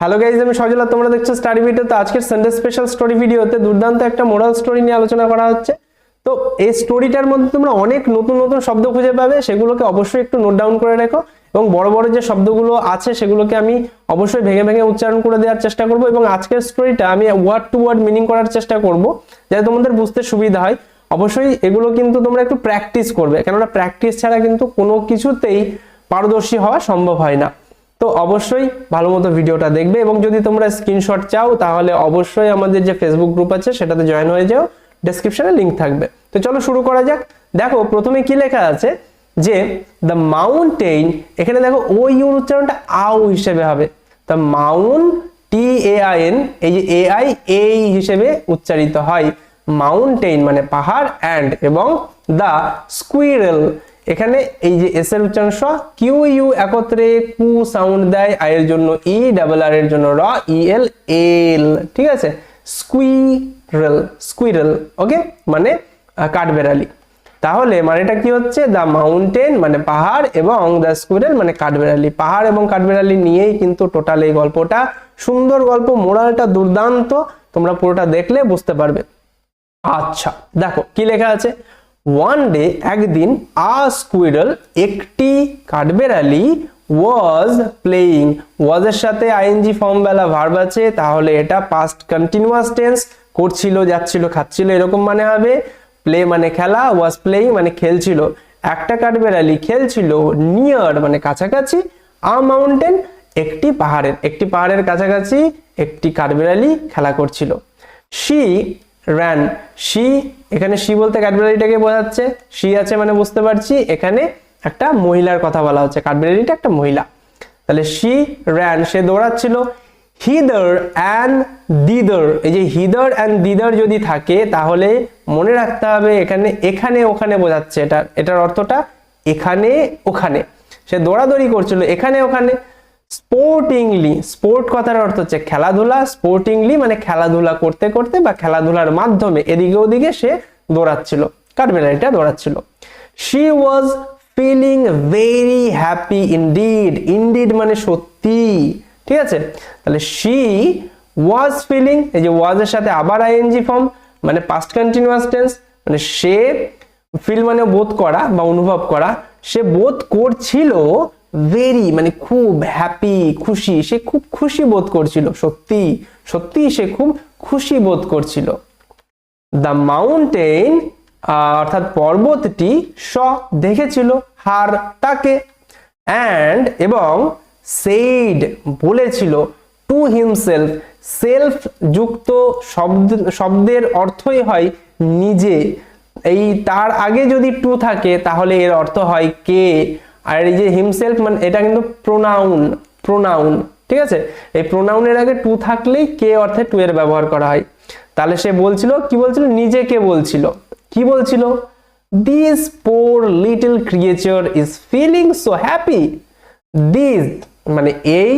Hello guys আমি সজলা, তোমরা দেখছ স্টাডি ভিডিও তো আজকের সানডে স্পেশাল স্টোরি ভিডিওতে দুর্দান্ত একটা মোরাল স্টোরি নিয়ে আলোচনা করা হচ্ছে। তো এই স্টোরিটার মধ্যে তোমরা অনেক নতুন নতুন শব্দ খুঁজে পাবে, সেগুলোকে অবশ্যই একটু নোট ডাউন করে রেখো এবং বড় বড় যে শব্দগুলো আছে, সেগুলোকে আমি অবশ্যই ভেঙে ভেঙে উচ্চারণ করে দেওয়ার চেষ্টা করব এবং আজকের স্টোরিটা আমি ওয়ার্ড টু ওয়ার্ড মিনিং করার চেষ্টা করব, যাতে তোমাদের বুঝতে সুবিধা হয়। অবশ্যই এগুলো কিন্তু তোমরা একটু প্র্যাকটিস করবে, কেননা প্র্যাকটিস ছাড়া কিন্তু কোনো কিছুতেই পারদর্শী হওয়া সম্ভব হয় না। তো অবশ্যই ভালো মতো ভিডিওটা দেখবে এবং যদি তোমরা স্ক্রিনশট চাও, তাহলে অবশ্যই আমাদের যে ফেসবুক গ্রুপ আছে, সেটাতে জয়েন হয়ে যাও। ডেসক্রিপশনে লিংক থাকবে। তো চলো শুরু করা যাক। দেখো, প্রথমে কি লেখা আছে? যে দ্য মাউন্টেন এখানে দেখো ও ইউর উচ্চারণটা আউ হিসেবে হবে। The mount T A I N এই যে এ আই এই হিসেবে উচ্চারিত হয়। মাউন্টেন মানে পাহাড় অ্যান্ড এবং দ্য স্কুইরেল এখানে এই যে এস এর উচ্চারণ স কিউ ইউ একত্রে কু সাউন্ড দেয় আই এর জন্য ই ডাবল আর এর জন্য র ই এল এল ঠিক আছে? স্কুইরেল স্কুইরেল ওকে মানে কাঠবেড়ালি। তাহলে মানেটা কি হচ্ছে? দ্য মাউন্টেন মানে পাহাড় এবং দ্য স্কুইরেল মানে কাঠবেড়ালি। পাহাড় এবং কাঠবেড়ালি নিয়েই কিন্তু টোটাল এই গল্পটা। সুন্দর গল্প, মোরালটা দুর্দান্ত। তোমরা পুরোটা দেখলে বুঝতে পারবে। আচ্ছা দেখো, কি লেখা আছে? ওয়ান ডে একদিন আ স্কুইরল একটি কাঠবেড়ালি ওয়াজ প্লেয়িং ওয়াজ এর সাথে আইএনজি ফর্ম বেলা ভার্ব আছে, তাহলে এটা পাস্ট কন্টিনিউয়াস টেন্স করছিল, যাচ্ছিল, খাচ্ছিল, এরকম মানে হবে। প্লে মানে খেলা ওয়াজ প্লেয়িং মানে খেলছিল। একটা কাঠবেড়ালি খেলছিল নিয়ার মানে কাছাকাছি আ মাউন্টেন একটি পাহাড়ের। একটি পাহাড়ের কাছাকাছি, একটি কাঠবেড়ালি খেলা করছিল। শি র্যান শি এখানে শি বলতে ক্যাডবেরারিটাকে বোঝাচ্ছে। শি আছে মানে বুঝতে পারছি। এখানে একটা মহিলার কথা বলা হচ্ছে। ক্যাডবেরারিটা একটা মহিলা। তাহলে শি র্যান সে দৌড়াচ্ছিল। হিদার অ্যান্ড দিদার এই যে হিদার অ্যান্ড দিদার যদি থাকে, তাহলে মনে রাখতে হবে এখানে এখানে, ওখানে বোঝাচ্ছে। এটা, এটার অর্থটা এখানে, ওখানে। সে দৌড়াদৌড়ি করছিল এখানে, ওখানে। স্পোর্টিংলি, স্পোর্ট কথার অর্থ হচ্ছে খেলাধুলা, স্পোর্টিংলি মানে খেলাধুলা করতে করতে বা খেলাধুলার মাধ্যমে এদিকে ওদিকে সে দৌড়াচ্ছিল কাঠবেড়ালিটা দৌড়াচ্ছিল। She was feeling very happy indeed indeed মানে সত্যি, ঠিক আছে? তাহলে শি ওয়াজ ফিলিং এই যে ওয়াজ এর সাথে আবার আইএনজি ফর্ম মানে পাস্ট কন্টিনিউয়াস টেন্স মানে সে ফিল মানে বোধ করা বা অনুভব করা, সে বোধ করছিল ভেরি মানে খুব হ্যাপি খুশি, সে খুব খুশি বোধ করছিল, সত্যি সত্যি সে খুব খুশি বোধ করছিল। দ্য মাউন্টেন অর্থাৎ পর্বতটি স দেখেছিল হার তাকে। অ্যান্ড এবং সেইড বলেছিল টু হিমসেলফ সেলফ যুক্ত শব্দ, শব্দের অর্থই হয় নিজে। এই তার আগে যদি টু থাকে, তাহলে এর অর্থ হয় কে? আর এই যে হিমসেলফ মানে এটা কিন্তু প্রোনাউন প্রোনাউন ঠিক আছে? এই প্রোনাউনের আগে টু থাকলেই কে অর্থে টু এর ব্যবহার করা হয়। তাহলে সে বলছিল, কি বলছিল? নিজেকে বলছিল। কি বলছিল? This poor little creature is feeling so happy this মানে এই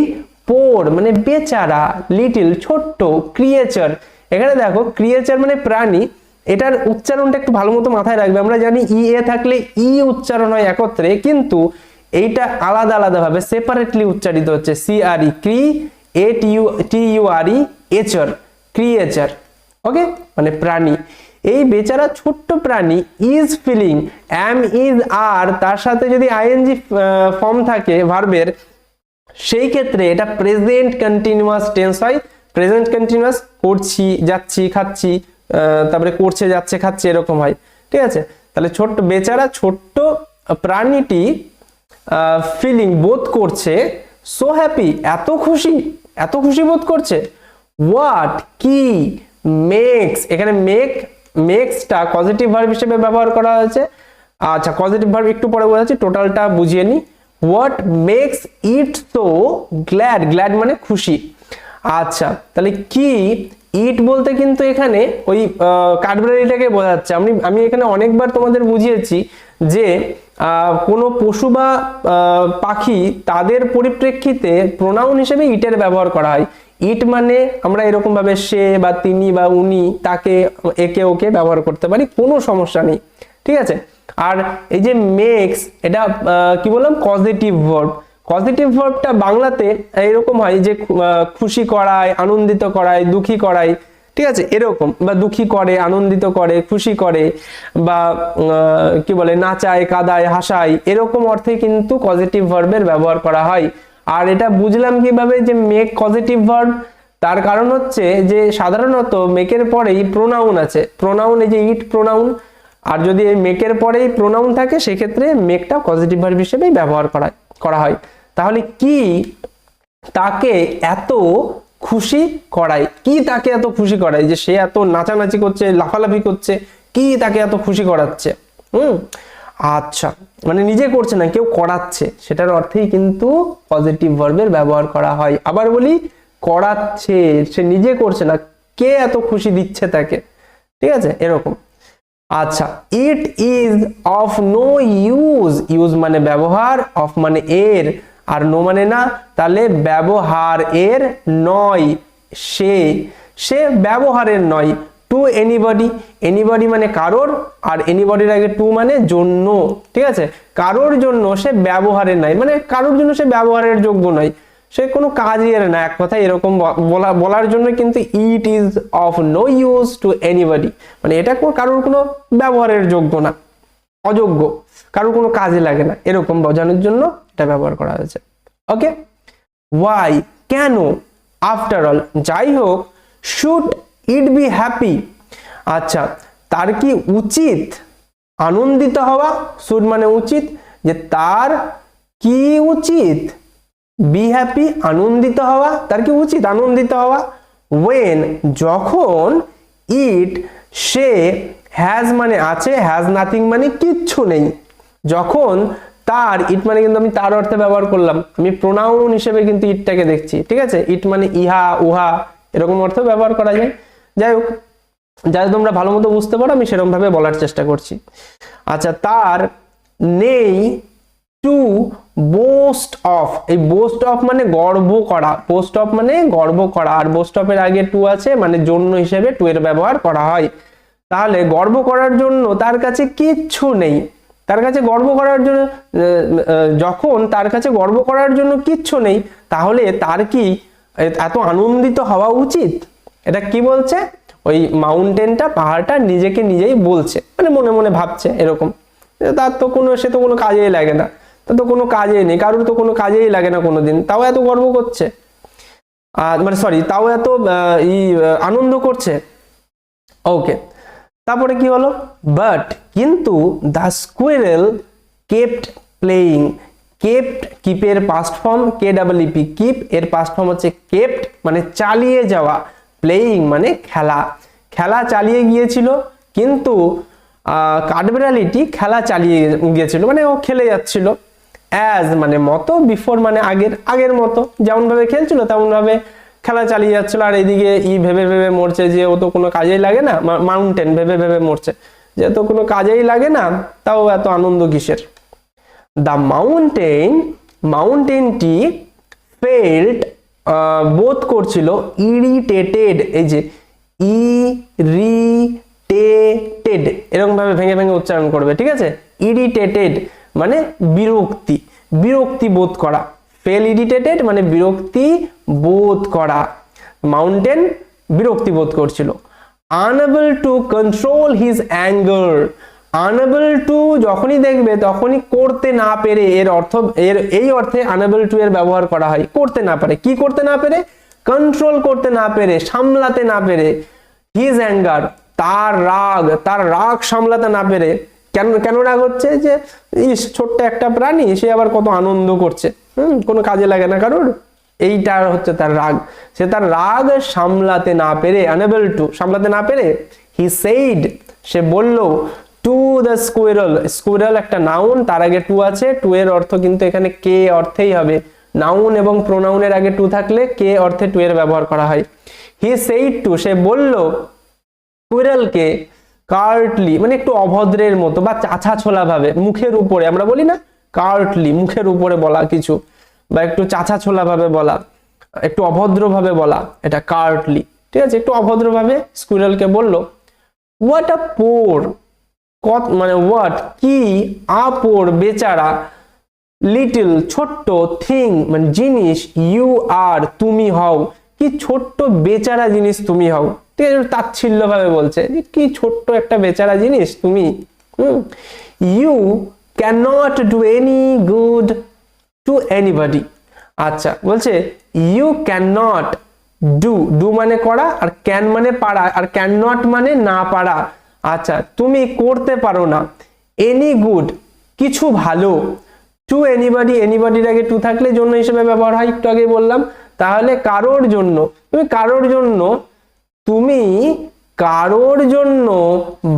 পোর মানে বেচারা লিটল ছোট্ট ক্রিয়েচার এখানে দেখো ক্রিয়েচার মানে প্রাণী। এটার উচ্চারণটা একটু ভালো মতো মাথায় রাখবে। আমরা জানি ই এ থাকলে ই উচ্চারণ হয় একত্রে, কিন্তু এইটা আলাদা আলাদা ভাবে সেপারেটলি উচ্চারিত হচ্ছে C R E cre A T U T U R E ture creature okay মানে প্রাণী। এই বেচারা ছোট্ট প্রাণী ইজ ফিলিং অ্যাম ইজ আর তার সাথে যদি আইএনজি ফর্ম থাকে ভার্বের সেই ক্ষেত্রে এটা প্রেজেন্ট কন্টিনিউয়াস টেন্স হয়। প্রেজেন্ট কন্টিনিউয়াস করছি, যাচ্ছি, খাচ্ছি। তারপরে করছে, যাচ্ছে, খাচ্ছে, এরকম হয়। ঠিক আছে? তাহলে ছোট্ট বেচারা ছোট্ট প্রাণীটি ফিলিং বোধ করছে সো হ্যাপি এত খুশি এত খুশি বোধ করছে। হোয়াট কি মেক্স এখানে মেক মেক্সটা পজিটিভ ভার্ব হিসেবে ব্যবহার করা হয়েছে। আচ্ছা পজিটিভ ভার্ব একটু পরে বোঝাচ্ছি টোটালটা বুঝিয়ে নি। What makes it so glad glad মানে খুশি। আচ্ছা তাহলে কি ইট বলতে কিন্তু এখানে ওই কাঠবেড়ালিটাকে বোঝাচ্ছে। আমি আমি এখানে অনেকবার তোমাদের বুঝিয়েছি যে কোনো পশু বা পাখি তাদের পরিপ্রেক্ষিতে প্রোনাউন হিসেবে ইটের ব্যবহার করা হয়। ইট মানে আমরা এরকম ভাবে সে বা তিনি বা উনি তাকে, একে ওকে ব্যবহার করতে পারি, কোনো সমস্যা নেই। ঠিক আছে? আর এই যে মেক্স এটা কি বললাম? পজিটিভ ভার্ব পজিটিভ ভার্বটা বাংলাতে এরকম হয় যে খুশি করায়, আনন্দিত করায়, দুঃখী করায়, ঠিক আছে? এরকম। বা দুঃখী করে, আনন্দিত করে, খুশি করে, বা কি বলে, নাচায়, কাদায়, হাসায়, এরকম অর্থে কিন্তু পজিটিভ ভার্বের ব্যবহার করা হয়। আর এটা বুঝলাম কীভাবে যে মেক পজিটিভ ভার্ব তার কারণ হচ্ছে যে, সাধারণত মেকের পরেই প্রোনাউন আছে। প্রোনাউন এই যে ইট প্রোনাউন আর যদি এই মেকের পরেই প্রোনাউন থাকে, সেক্ষেত্রে মেকটা পজিটিভ ভার্ব হিসেবেই ব্যবহার করা করা হয়। তাহলে কি তাকে এত খুশি করায়? কি তাকে এত খুশি করায় যে সে এত নাচানাচি করছে, লাফালাফি করছে? কি তাকে এত খুশি করাচ্ছে? হুম? আচ্ছা মানে নিজে করছে না, কেউ করাচ্ছে। সেটার অর্থেই কিন্তু পজিটিভ ভার্বের ব্যবহার করা হয়। আবার বলি, করাচ্ছে, সে নিজে করছে না, কে এত খুশি দিচ্ছে তাকে? ঠিক আছে? এরকম। আচ্ছা it is of no use use মানে ব্যবহার অফ মানে এর, আর নো মানে না, তাহলে ব্যবহার এর নয়, সে সে ব্যবহারের নয় টু এনিবডি এনিবডি মানে কারোর, আর এনিবডির আগে টু মানে জন্য, ঠিক আছে? কারোর জন্য সে ব্যবহারের নয় মানে কারোর জন্য সে ব্যবহারের যোগ্য নয়। সে কোনো কাজের না, এক কথা এরকম বলা, বলার জন্য কিন্তু it is of no use to anybody মানে এটা কো- কারোর কোনো ব্যবহারের যোগ্য না, অযোগ্য, কারোর কোনো কাজে লাগে না, এরকম বোঝানোর জন্য এটা ব্যবহার করা হয়েছে। ওকে ওয়াই কেন? আফটার অল যাই হোক শুড ইট বি হ্যাপি আচ্ছা তার কি উচিত? আনন্দিত হওয়া শুড মানে উচিত, যে তার কি উচিত? বি হ্যাপি আনন্দিত হওয়া, তার কি উচিত? আনন্দিত হওয়া। ওয়েন যখন ইট সে হ্যাজ মানে আছে হ্যাজ নাথিং মানে কিচ্ছু নেই। যখন তার ইট মানে কিন্তু আমি তার অর্থে ব্যবহার করলাম। আমি প্রোনাউন হিসেবে কিন্তু ইটটাকে দেখছি, ঠিক আছে? ইট মানে ইহা, উহা, এরকম অর্থে ব্যবহার করা যায়। যাই হোক যাতে তোমরা ভালো মতো বুঝতে পারো, আমি সেরকম ভাবে বলার চেষ্টা করছি। আচ্ছা তার নেই টু বোস্ট অফ এই বোস্ট অফ মানে গর্ব করা পোস্ট অফ মানে গর্ব করা, আর বোস্ট অফের আগে টু আছে মানে জন্য হিসেবে টু এর ব্যবহার করা হয়। তাহলে গর্ব করার জন্য তার কাছে কিচ্ছু নেই। তার কাছে গর্ব করার জন্য যখন তার কাছে গর্ব করার জন্য কিচ্ছু নেই, তাহলে তার কি এত আনন্দিত হওয়া উচিত? এটা কি বলছে? ওই মাউন্টেনটা পাহাড়টা নিজেকে নিজেই বলছে। মানে মনে মনে ভাবছে এরকম। তার তো কোনো, সে তো কোনো কাজেই লাগে না। তার তো কোনো কাজেই নেই, কারোর তো কোনো কাজেই লাগে না কোনো দিন তাও এত গর্ব করছে। আর মানে সরি তাও এত ই আনন্দ করছে। ওকে তারপরে কি হলো? বাট কিন্তু the squirrel kept playing kept কিপের past form K double E P keep এর পাস্ট ফর্ম হচ্ছে কেপ্ট মানে চালিয়ে যাওয়া। প্লেয়িং মানে খেলা। খেলা চালিয়ে গিয়েছিল, কিন্তু কাঠবিড়ালিটি খেলা চালিয়ে গিয়েছিল মানে ও খেলে যাচ্ছিল। অ্যাজ মানে মতো বিফোর মানে আগের আগের মতো। যেমন ভাবে খেলছিল তেমন ভাবে খেলা চালিয়ে যাচ্ছিল। আর এদিকে ই ভেবে ভেবে মরছে যে, ও তো কোনো কাজেই লাগে না। মাউন্টেন ভেবে ভেবে মরছে। যে তো কোনো কাজেই লাগে না, তাও এত আনন্দ কিসের? দ্য মাউন্টেন মাউন্টেনটি ফেল্ট বোধ করছিল। ইরিটেটেড এই যে ইরিটেটেড এরকম ভাবে ভেঙে ভেঙে উচ্চারণ করবে, ঠিক আছে? ইরিটেটেড মানে বিরক্তি। বিরক্তি বোধ করা ফেল ইরিটেটেড মানে বিরক্তি বোধ করা মাউন্টেন বিরক্তি বোধ করছিল। Unable to control his anger unable to যখনই দেখবে, তখনই করতে না পেরে এর অর্থ, এর এই অর্থে আনএবল টু এর ব্যবহার করা হয়, করতে না পারে। কি করতে না পেরে? কন্ট্রোল করতে না পেরে, সামলাতে না পেরে হিজ অ্যাঙ্গার তার রাগ তার রাগ সামলাতে না পেরে কেন কেন রাগ হচ্ছে যে, ইস, ছোট্ট একটা প্রাণী, সে আবার কত আনন্দ করছে। হুম, কোনো কাজে লাগে না কারোর। এইটা হচ্ছে তার রাগ। সে তার রাগ সামলাতে না পেরে আনেবল টু সামলাতে না পেরে হি সেইড সে বলল টু দ্য স্কুইরল স্কুইরল একটা নাউন তার আগে টু আছে। টু এর অর্থ কিন্তু এখানে কে অর্থেই হবে। নাউন এবং প্রোনাউনের আগে টু থাকলে কে অর্থে টু এর ব্যবহার করা হয়। হি সেইড টু সে বলল স্কুইরালকে কার্টলি মানে একটু অভদ্রের মতো বা চাছা ছোলা ভাবে মুখের উপরে, আমরা বলি না কার্টলি, মুখের উপরে বলা কিছু, বা একটু চাছা ছোলা ভাবে বলা, একটু অভদ্র ভাবে বলা, এটা কার্টলি, ঠিক আছে? একটু অভদ্র ভাবে স্কুইরালকে বলল হোয়াট আ পোর কত মানে হোয়াট কি আপোর বেচারা লিটল ছোট্ট থিং মানে জিনিস ইউ আর তুমি হও, কি ছোট্ট বেচারা জিনিস তুমি হও। ঠিক আছে তাচ্ছিল্য ভাবে বলছে যে, কি ছোট্ট একটা বেচারা জিনিস তুমি, হুম? You can not do any good to anybody আচ্ছা বলছে you can not do do মানে করা আর ক্যান মানে পারা, আর ক্যান নট মানে না পারা। আচ্ছা তুমি করতে পারো না। এনি গুড কিছু ভালো টু এনিবডি এনিবডির আগে টু থাকলে জন্য হিসেবে ব্যবহার হয়। একটু আগে বললাম। তাহলে কারোর জন্য, তুমি কারোর জন্য তুমি কারোর জন্য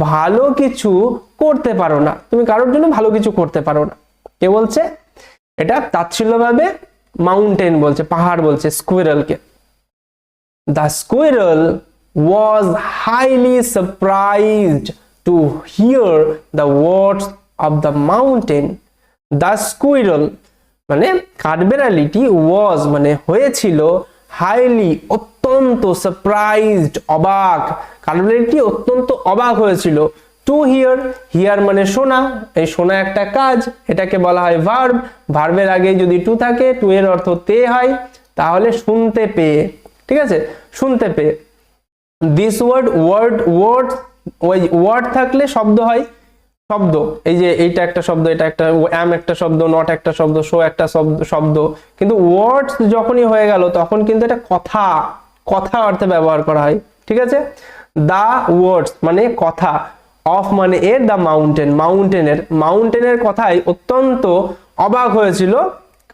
ভালো কিছু করতে পারো না। তুমি কারোর জন্য ভালো কিছু করতে পারো না। কে বলছে? এটা তাচ্ছিল্যভাবে মাউন্টেন বলছে, পাহাড় বলছে স্কুইরালকে the squirrel was highly surprised to hear the words of the mountain the squirrel মানে কাঠবেড়ালিটি ওয়াজ মানে হয়েছিল হাইলি অত্যন্ত সারপ্রাইজড অবাক। কাঠবেড়ালিটি অত্যন্ত অবাক হয়েছিল। টু হিয়ার হিয়ার মানে শোনা। এই শোনা একটা কাজ। এটাকে বলা হয় ভার্ব ভার্বের আগে যদি টু থাকে টু এর অর্থ তে হয়, তাহলে শুনতে পেয়ে। ঠিক আছে? শুনতে পেয়ে। দিস ওয়ার্ড ওয়ার্ড ওয়ার্ড ওই ওয়ার্ড থাকলে শব্দ হয়। শব্দ। এই যে এইটা একটা শব্দ, এটা একটা অ্যাম একটা শব্দ নট একটা শব্দ শো একটা শব্দ শব্দ। কিন্তু ওয়ার্ডস যখনই হয়ে গেল, তখন কিন্তু এটা কথা কথা অর্থে ব্যবহার করা হয়। ঠিক আছে? দা ওয়ার্ডস মানে কথা অফ মানে এর দা মাউন্টেন মাউন্টেনের মাউন্টেনের কথাই অত্যন্ত অবাক হয়েছিল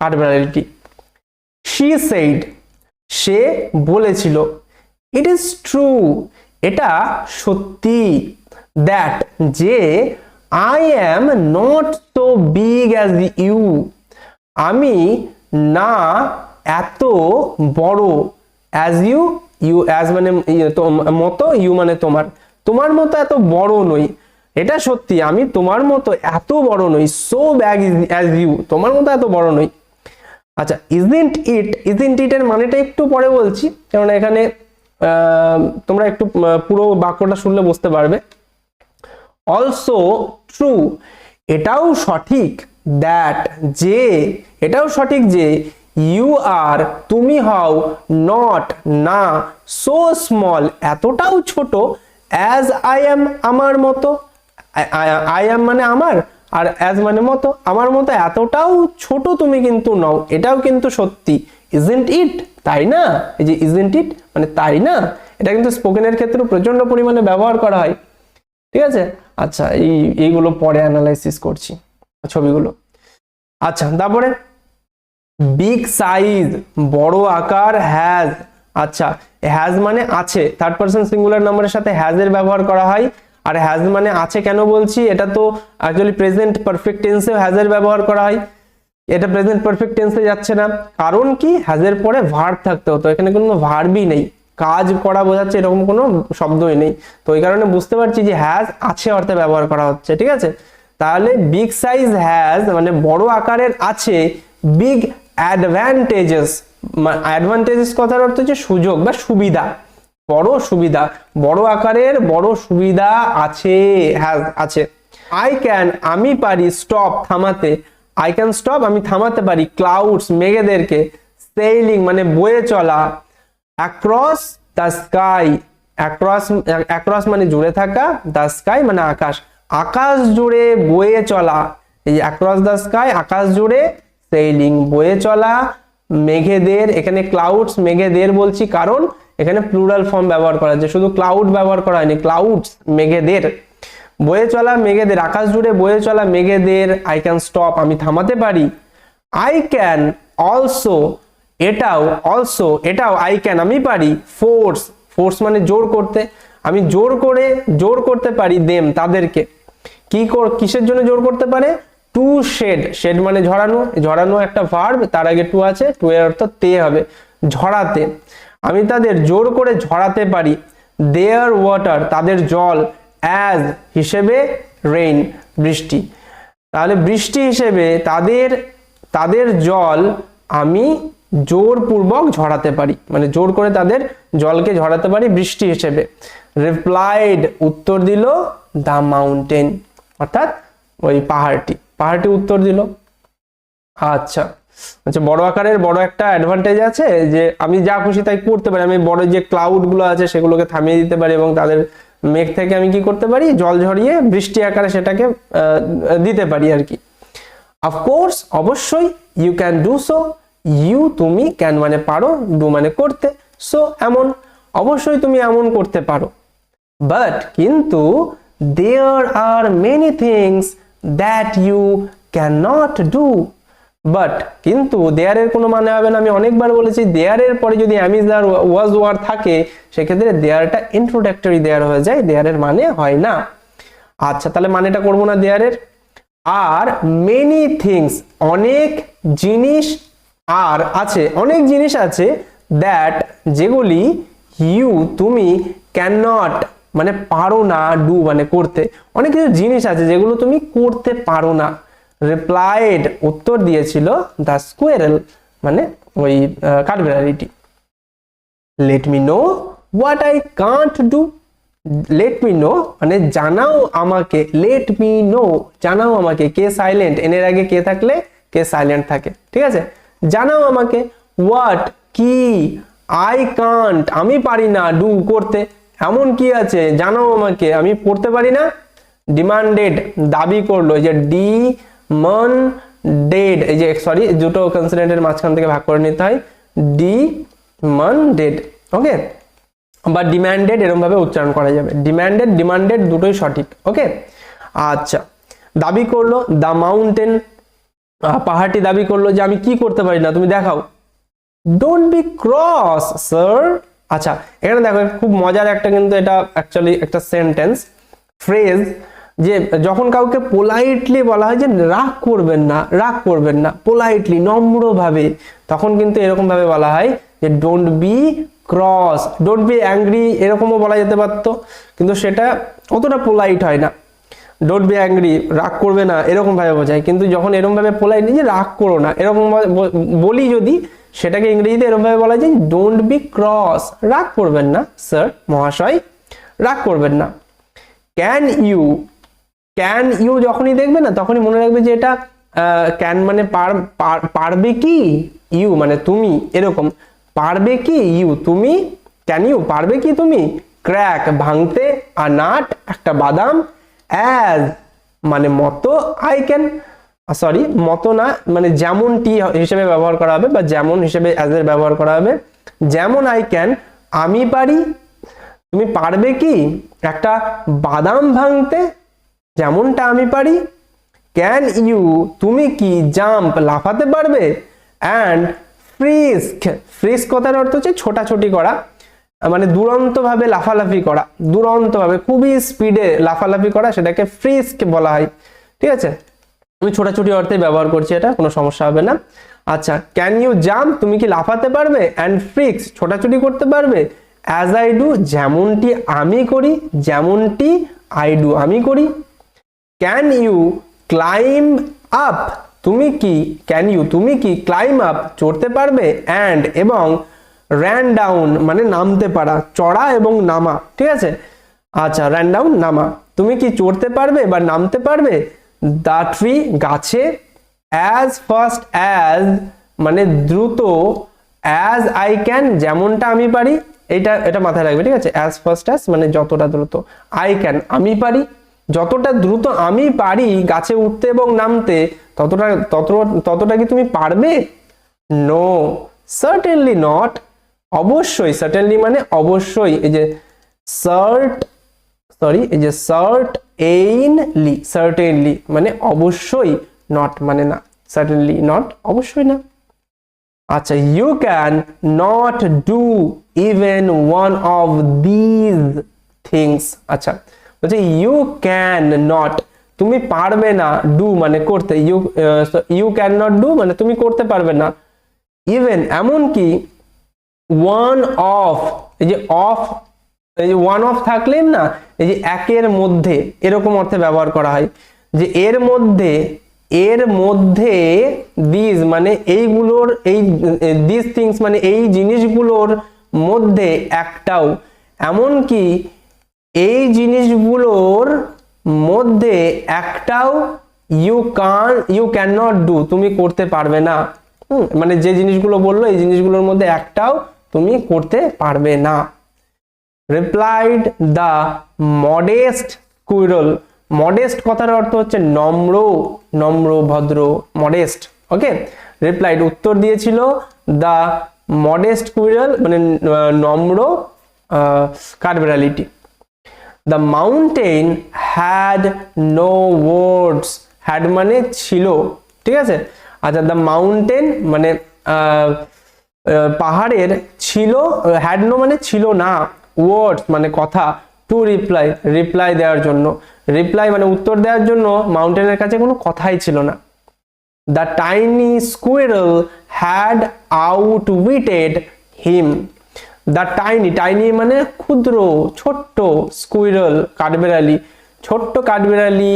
কাঠবেড়ালিটি। শি সেইড সে বলেছিল ইট ইজ ট্রু এটা সত্যি দ্যাট যে I am not so big as you আমি না এত বড় অ্যাজ ইউ ইউ অ্যাজ মানে ইয়ে, মতো ইউ মানে তোমার। তোমার মতো এত বড় নই। এটা সত্যি আমি তোমার মতো এত বড় নই সো ব্যাগ অ্যাজ ইউ তোমার মতো এত বড় নই। আচ্ছা ইজেন্ট ইট ইজেন্ট ইট এর মানেটা একটু পরে বলছি কারণ এখানে তোমরা একটু পুরো বাক্যটা শুনলে বুঝতে পারবে। অলসো ট্রু এটাও সঠিক দ্যাট যে, এটাও সঠিক যে ইউ আর তুমি হও নট না সো স্মল এতটাও ছোট অ্যাজ আই এম আমার মতো আই এম মানে আমার, আর অ্যাজ মানে মতো, আমার মতো, এতটাও ছোট তুমি কিন্তু নও, এটাও কিন্তু সত্যি ইজেন্ট ইট তাই না? এই যে ইজেন্ট ইট মানে তাই না? এটা কিন্তু স্পোকেনের ক্ষেত্রে প্রচণ্ড পরিমাণে ব্যবহার করা হয়। ঠিক আছে? আচ্ছা এই, এইগুলো পরে অ্যানালাইসিস করছি, ছবিগুলো। আচ্ছা তারপরে বিগ সাইজ বড় আকার হ্যাজ আচ্ছা হ্যাজ মানে আছে থার্ড পার্সন সিঙ্গুলার নাম্বারের সাথে হ্যাজ এর ব্যবহার করা হয়, আর হ্যাজ মানে আছে কেন বলছি, এটা তো অ্যাকচুয়ালি প্রেজেন্ট পারফেক্ট টেন্সে হ্যাজ এর ব্যবহার করা হয়, এটা প্রেজেন্ট পারফেক্ট টেন্সে যাচ্ছে না, কারণ কি হ্যাজের পরে ভার্ব থাকতে হতো, এখানে কোনো ভার্বই নেই। কাজ করা বোঝাচ্ছে এরকম কোনো শব্দই নেই। তো ওই কারণে বুঝতে পারছি যে হ্যাজ আছে অর্থে ব্যবহার করা হচ্ছে, ঠিক আছে? তাহলে বিগ সাইজ হ্যাজ মানে বড় আকারের আছে বিগ অ্যাডভান্টেজেস অ্যাডভান্টেজেস কথার অর্থ হচ্ছে সুযোগ বা সুবিধা। বড় সুবিধা, বড় আকারের বড় সুবিধা আছে হ্যাজ আছে। আই ক্যান আমি পারি স্টপ থামাতে। আই ক্যান স্টপ আমি থামাতে পারি ক্লাউডস মেঘেদেরকে সেইলিং মানে বয়ে চলা। Across the sky across across মানে জুড়ে থাকা দ্য স্কাই মানে আকাশ। আকাশ জুড়ে বয়ে চলা। এই অ্যাক্রস দ্য স্কাই আকাশ জুড়ে সেইলিং বয়ে চলা। মেঘেদের, এখানে ক্লাউডস মেঘেদের বলছি কারণ এখানে প্লুরাল ফর্ম ব্যবহার করা হচ্ছে শুধু ক্লাউড ব্যবহার করা হয়নি ক্লাউডস মেঘেদের। বয়ে চলা, মেঘেদের, আকাশ জুড়ে বয়ে চলা, মেঘেদের আই ক্যান স্টপ আমি থামাতে পারি। আই ক্যান অলসো এটাও অলসো এটাও আই ক্যান আমি পারি ফোর্স ফোর্স মানে জোর করতে। আমি জোর করে, জোর করতে পারি দেম তাদেরকে। কি কিসের জন্য জোর করতে পারে? টু শেড শেড মানে ঝরানো ঝরানো একটা ভার্ব তার আগে টু আছে টু এর অর্থ তে হবে, ঝরাতে। আমি তাদের জোর করে ঝরাতে পারি। দেয়ার ওয়াটার তাদের জল অ্যাজ হিসেবে রেইন বৃষ্টি। তাহলে বৃষ্টি হিসেবে তাদের তাদের জল আমি জোরপূর্বক ঝরাতে পারি। মানে জোর করে তাদের জলকে ঝরাতে পারি বৃষ্টি হিসেবে। রিপ্লাইড উত্তর দিল দ্য মাউন্টেন অর্থাৎ ওই পাহাড়টি। পাহাড়টি উত্তর দিল। আচ্ছা। আচ্ছা বড় আকারের বড় একটা অ্যাডভান্টেজ আছে যে আমি যা খুশি তাই করতে পারি। আমি বড় যে ক্লাউডগুলো আছে সেগুলোকে থামিয়ে দিতে পারি এবং তাদের মেঘ থেকে আমি কি করতে পারি? জল ঝরিয়ে বৃষ্টি আকারে সেটাকে দিতে পারি আর কি। অফকোর্স অবশ্যই you can do so you তুমি ক্যান মানে পারো ডু মানে করতে। সো এমন, অবশ্যই তুমি এমন করতে পারো। বাট কিন্তু there are many things that you can not do but কিন্তু দেয়ারের কোনো মানে হবে না, আমি অনেকবার বলেছি দেয়ারের পরে যদি অ্যামিজার ওয়াজ ওয়ার থাকে, সেক্ষেত্রে দেয়ারটা ইন্ট্রোডাক্টরি দেয়ার হয়ে যায় দেয়ারের মানে হয় না। আচ্ছা তাহলে মানেটা করব না দেয়ারের আর মেনি থিংস অনেক জিনিস আর আছে, অনেক জিনিস আছে দ্যাট যেগুলি ইউ তুমি ক্যান নট মানে পারো না ডু মানে করতে। অনেক কিছু জিনিস আছে যেগুলো তুমি করতে পারো না। রিপ্লাইড উত্তর দিয়েছিল দ্য স্কোয়ারেল মানে ওই কাঠবেড়ালিটি। Let me know what I can't do let me know মানে জানাও আমাকে। লেট মি নো জানাও আমাকে। কে সাইলেন্ট এনের আগে কে থাকলে? কে সাইলেন্ট থাকে? ঠিক আছে? জানাও আমাকে হোয়াট কি আই কান্ট আমি পারি না ডু করতে, এমন কি আছে, জানাও আমাকে, আমি পড়তে পারি না? ডিমান্ডেড দাবি করল যে ডি মন ডেড এই যে সরি দুটো কনসিডেন্টের মাঝখান থেকে ভাগ করে নিতে হয় ডি মন ডেড ওকে বা ডিমান্ডেড এরকম ভাবে উচ্চারণ করা যাবে ডিমান্ডেড ডিমান্ডেড দুটোই সঠিক ওকে আচ্ছা দাবি করল দ্য মাউন্টেন পাহাড়টি দাবি করল যে আমি কি করতে পারি না, তুমি দেখাও। ডোন্ট বি ক্রস স্যার আচ্ছা এখানে দেখো, খুব মজার একটা কিন্তু এটা অ্যাকচুয়ালি একটা সেন্টেন্স ফ্রেজ যে যখন কাউকে পোলাইটলি বলা হয় যে রাগ করবেন না, রাগ করবেন না পোলাইটলি নম্রভাবে, তখন কিন্তু এরকম ভাবে বলা হয় যে don't be cross don't be angry এরকমও বলা যেতে পারতো, কিন্তু সেটা অতটা পোলাইট হয় না। ডোন্ট বি অ্যাংরি রাগ করবে না, এরকম ভাবে বোঝায়। কিন্তু যখন এরকম ভাবে পোলাই যে রাগ করো না এরকমভাবে বলি যদি, সেটাকে ইংরেজিতে এরকম ভাবে বলা যায় ডোন্ট বি ক্রস রাগ করবেন না স্যার মহাশয়, রাগ করবেন না। ক্যান ইউ ক্যান ইউ যখনই দেখবে না, তখনই মনে রাখবে যে এটা ক্যান মানে পার, পার- পারবে কি? ইউ মানে তুমি, এরকম। পারবে কি? ইউ তুমি ক্যান ইউ পারবে কি তুমি? ক্র্যাক ভাঙতে আর নাট একটা বাদাম অ্যাজ মানে মতো আই ক্যান সরি মতো না মানে যেমনটি হিসেবে ব্যবহার করা হবে বা যেমন হিসেবে অ্যাজ এর ব্যবহার করা হবে, যেমন আই ক্যান আমি পারি, তুমি পারবে কি? একটা বাদাম ভাঙতে, যেমনটা আমি পারি ক্যান ইউ তুমি কি জাম্প লাফাতে পারবে? অ্যান্ড ফ্রিস্ক ফ্রিস্ক কথার অর্থ হচ্ছে ছোটাছুটি করা। মানে দুরন্ত ভাবে লাফালাফি করা দুরন্ত ভাবে খুবই স্পিডে লাফালাফি করা, সেটাকে ফ্রিস্ক বলা হয়। ঠিক আছে? আমি ছোটাছুটি অর্থে ব্যবহার করছি এটা, কোনো সমস্যা হবে না। আচ্ছা ক্যান ইউ জাম্প তুমি কি লাফাতে পারবে? অ্যান্ড ফ্রিক্স ছোটাছুটি করতে পারবে? অ্যাজ আই ডু যেমনটি আমি করি, যেমনটি আই ডু আমি করি। ক্যান ইউ ক্লাইম আপ তুমি কি ক্যান ইউ তুমি কি ক্লাইম আপ চড়তে পারবে? অ্যান্ড এবং র্যান ডাউন মানে নামতে পারা, চড়া এবং নামা, ঠিক আছে? আচ্ছা র্যান ডাউন নামা। তুমি কি চড়তে পারবে বা নামতে পারবে? দা ট্রি গাছে অ্যাজ ফাস্ট অ্যাজ মানে দ্রুত অ্যাজ আই ক্যান যেমনটা আমি পারি, এটা এটা মাথায় রাখবে, ঠিক আছে? অ্যাজ ফার্স্ট অ্যাজ মানে যতটা দ্রুত আই ক্যান আমি পারি। যতটা দ্রুত আমি পারি গাছে উঠতে এবং নামতে, ততটা, তত, ততটা কি তুমি পারবে? নো সার্টেনলি নট অবশ্যই সার্টেনলি মানে অবশ্যই, এই যে সার্ট সরি এই যে সার্ট এইনলি সার্টেনলি মানে অবশ্যই নট মানে না সার্টেনলি নট অবশ্যই না। আচ্ছা you can not do even one of these things আচ্ছা বলছে ইউ ক্যান নট তুমি পারবে না ডু মানে করতে you you can not do মানে তুমি করতে পারবে না। ইভেন এমনকি ওয়ান অফ এই যে অফ এই যে ওয়ান অফ থাকলে না, এই যে একের মধ্যে, এরকম অর্থে ব্যবহার করা হয়, যে এর মধ্যে এর মধ্যে দিস মানে এইগুলোর, এই দিস থিংস মানে এই জিনিসগুলোর মধ্যে একটাও। এমনকি এই জিনিসগুলোর মধ্যে একটাও you can you can not do তুমি করতে পারবে না। মানে যে জিনিসগুলো বলল, এই জিনিসগুলোর মধ্যে একটাও তুমি করতে পারবে না। Replied the modest squirrel modest কথার অর্থ হচ্ছে নম্র নম্র, ভদ্র মডেস্ট ওকে রিপ্লাইড উত্তর দিয়েছিল দ্য মডেস্ট কুইরল মানে নম্র কার্বেরালিটি the mountain had no words had মানে ছিল, ঠিক আছে? আচ্ছা দ্য মাউন্টেন মানে পাহাড়ের ছিল হ্যাড নো মানে ছিল না ওয়ার্ডস মানে কথা টু রিপ্লাই রিপ্লাই দেওয়ার জন্য। রিপ্লাই মানে উত্তর দেওয়ার জন্য মাউন্টেনের কাছে কোনো কথাই ছিল না। The tiny squirrel had outwitted him the tiny tiny মানে ক্ষুদ্র, ছোট্ট স্কুইরল কাঠবেড়ালি। ছোট্ট কাঠবেড়ালি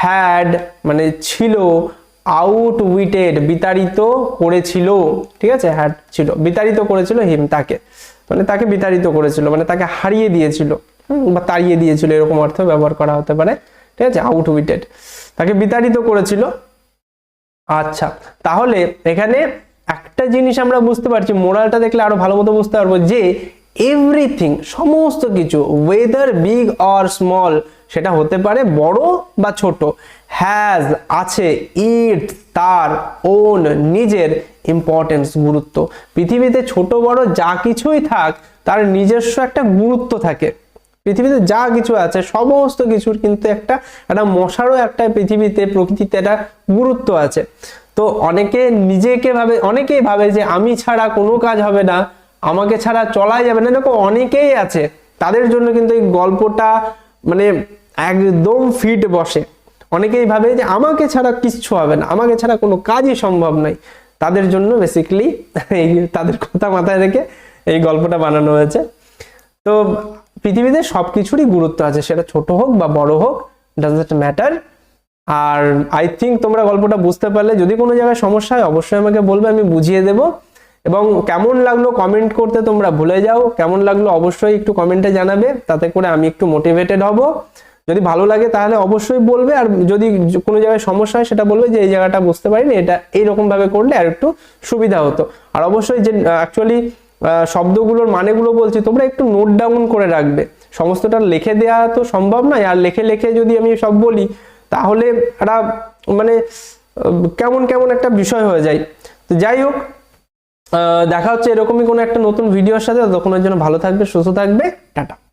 হ্যাড মানে ছিল আউটউইটেড বিতাড়িত করেছিল, ঠিক আছে? হ্যাড ছিল। বিতাড়িত করেছিল হিম তাকে। মানে তাকে বিতাড়িত করেছিল মানে তাকে হারিয়ে দিয়েছিল বা তাড়িয়ে দিয়েছিল, এরকম অর্থ ব্যবহার করা হতে পারে, ঠিক আছে? আউটউইটেড তাকে বিতাড়িত করেছিল। আচ্ছা তাহলে এখানে একটা জিনিস আমরা বুঝতে পারছি, মোরালটা দেখলে আরও ভালো মতো বুঝতে পারব যে, এভরিথিং, সমস্ত কিছু ওয়েদার বিগ অর স্মল সেটা হতে পারে বড় বা ছোট। হ্যাজ আছে ইট তার ওন নিজের ইম্পর্টেন্স গুরুত্ব। পৃথিবীতে ছোট, বড় যা কিছুই থাক, তার নিজস্ব একটা গুরুত্ব থাকে। পৃথিবীতে যা কিছু আছে, সমস্ত কিছুর কিন্তু একটা একটা মশারও একটা পৃথিবীতে প্রকৃতিতে একটা গুরুত্ব আছে। তো অনেকে নিজেকে ভাবে, অনেকেই ভাবে যে আমি ছাড়া কোনো কাজ হবে না, আমাকে ছাড়া চলাই যাবে না। দেখো, অনেকেই আছে, তাদের জন্য কিন্তু এই গল্পটা মানে একদম ফিট বসে। অনেকেই ভাবে যে আমাকে ছাড়া কিচ্ছু হবে না, আমাকে ছাড়া কোনো কাজই সম্ভব নয়। তাদের জন্য বেসিক্যালি এই তাদের কথা মাথায় রেখে এই গল্পটা বানানো হয়েছে। তো পৃথিবীতে সব কিছুরই গুরুত্ব আছে, সেটা ছোট হোক বা বড় হোক ডাজন্ট ম্যাটার আর আই থিঙ্ক তোমরা গল্পটা বুঝতে পারলে, যদি কোনো জায়গায় সমস্যা হয়, অবশ্যই আমাকে বলবে, আমি বুঝিয়ে দেব। এবং কেমন লাগল কমেন্ট করতে তোমরা ভুলে যাও, কেমন লাগল অবশ্যই একটু কমেন্টে জানাবে, তাতে করে আমি একটু মোটিভেটেড হব। যদি ভালো লাগে তাহলে অবশ্যই বলবে, আর যদি কোনো জায়গায় সমস্যা হয় সেটা বলবে যে এই জায়গাটা বুঝতে পারিনি, এটা এইরকম ভাবে করলে আর একটু সুবিধা হতো। আর অবশ্যই যে অ্যাকচুয়ালি শব্দগুলোর মানেগুলো বলছি, তোমরা একটু নোট ডাউন করে রাখবে। সমস্তটা লিখে দেওয়া তো সম্ভব নয়, আর লেখে লেখে যদি আমি সব বলি, তাহলে একটা মানে কেমন কেমন একটা বিষয় হয়ে যায়। তো যাই হোক দেখা হচ্ছে এরকমই কোনো একটা নতুন ভিডিওর সাথে, ততক্ষণের জন্য ভালো থাকবে, সুস্থ থাকবে, টাটা।